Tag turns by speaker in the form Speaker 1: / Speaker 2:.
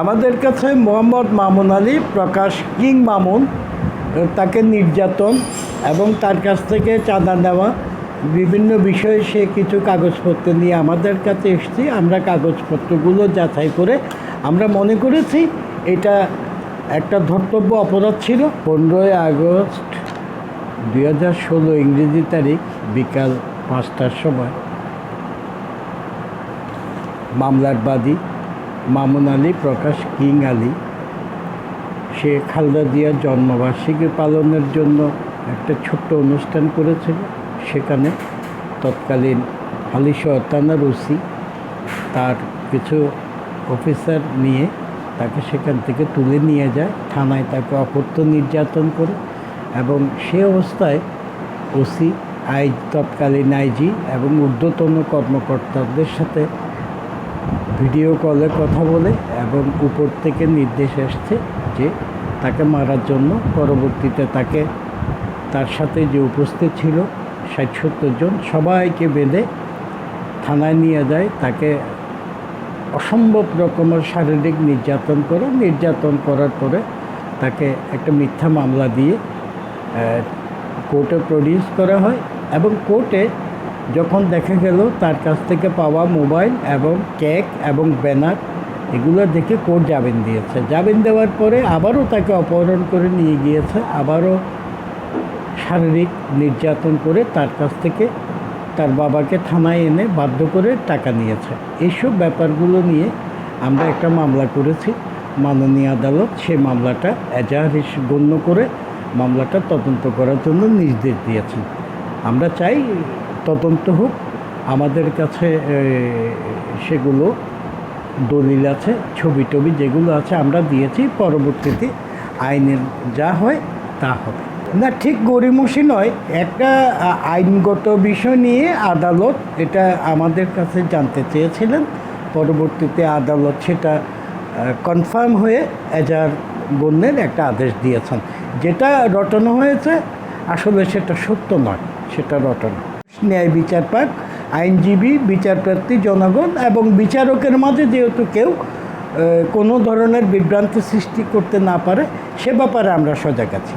Speaker 1: আমাদের কাছে মোহাম্মদ মামুন আলী, প্রকাশ কিং মামুন, তাকে নির্যাতন এবং তার কাছ থেকে চাঁদা নেওয়া, বিভিন্ন বিষয়ে সে কিছু কাগজপত্র নিয়ে আমাদের কাছে এসেছি। আমরা কাগজপত্রগুলো যাচাই করে আমরা মনে করেছি এটা একটা ধর্তব্য অপরাধ ছিল। পনেরোই আগস্ট দুই হাজার ষোলো ইংরেজি তারিখ, বিকাল পাঁচটার সময় মামলার বাদী মামুন আলী, প্রকাশ কিং আলী। সে খালদা জিয়ার জন্মবার্ষিকী পালনের জন্য একটা ছোট্ট অনুষ্ঠান করেছিল। সেখানে তৎকালীন হালিশহ থানার ওসি তার কিছু অফিসার নিয়ে তাকে সেখান থেকে তুলে নিয়ে যায়, থানায় তাকে অকথ্য নির্যাতন করে এবং সে অবস্থায় ওসি আই তৎকালীন আইজি এবং ঊর্ধ্বতন কর্মকর্তাদের সাথে ভিডিও কলে কথা বলে এবং উপর থেকে নির্দেশ আসছে যে তাকে মারার জন্য পরবর্তীতে তাকে তার সাথে যে উপস্থিত ছিল ষাট সত্তর জন সবাইকে বেঁধে থানায় নিয়ে যায়, তাকে অসম্ভব রকমের শারীরিক নির্যাতন করে, নির্যাতন করার পরে তাকে একটা মিথ্যা মামলা দিয়ে কোর্টে প্রডিউস করা হয় এবং কোর্টে যখন দেখা গেল তার কাছ থেকে পাওয়া মোবাইল এবং কেক এবং ব্যানার, এগুলো দেখে কোর্ট জামিন দিয়েছে। জামিন দেওয়ার পরে আবারও তাকে অপহরণ করে নিয়ে গিয়েছে। আবারও শারীরিক নির্যাতন করে তার কাছ থেকে তার বাবাকে থানায় এনে বাধ্য করে টাকা নিয়েছে। এইসব ব্যাপারগুলো নিয়ে আমরা একটা মামলা করেছি। মাননীয় আদালত সেই মামলাটা এজাহার গণ্য করে মামলাটা তদন্ত করার জন্য নির্দেশ দিয়েছেন। আমরা চাই তদন্ত হোক, আমাদের কাছে সেগুলো দলিল আছে, ছবি টবি যেগুলো আছে আমরা দিয়েছি, পরবর্তীতে আইনের যা হয় তা হবে। না, ঠিক গরিমসি নয়, একটা আইনগত বিষয় নিয়ে আদালত এটা আমাদের কাছে জানতে চেয়েছিলেন। পরবর্তীতে আদালত সেটা কনফার্ম হয়ে এজার গণ্যের একটা আদেশ দিয়েছেন। যেটা রটানো হয়েছে, আসলে সেটা সত্য নয়, সেটা রটানো। ন্যায় বিচার পাক, আইনজীবী, বিচারপ্রার্থী, জনগণ এবং বিচারকের মাঝে যেহেতু কেউ কোনো ধরনের বিভ্রান্তি সৃষ্টি করতে না পারে, সে ব্যাপারে আমরা সজাগ আছি।